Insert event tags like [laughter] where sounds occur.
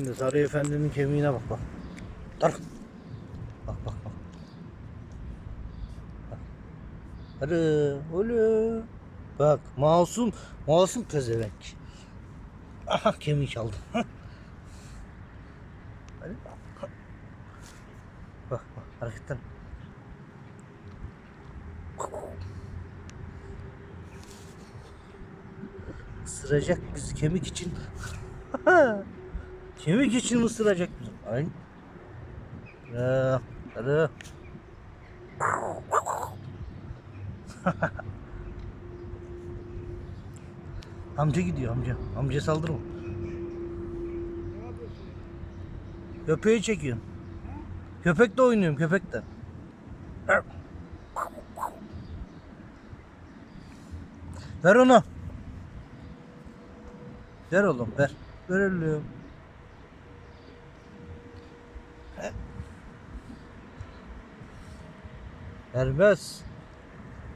Şimdi Sarı Efendi'nin kemiğine bak bak. Dur. Bak bak bak. Bak. Arı, ölü. Bak masum, masum pezevenk. Aha kemiği çaldı. Hadi bak. Bak bak hareketten. Isıracak bizi kemik için. [laughs] kemik için ısıracak bizi. Ay. Ya, hadi. [laughs] amca gidiyor amca. Amca saldırma. Köpeği çekiyorum. Köpekle oynuyorum köpekten. Ver onu. Ver oğlum ver. Ver Vermez.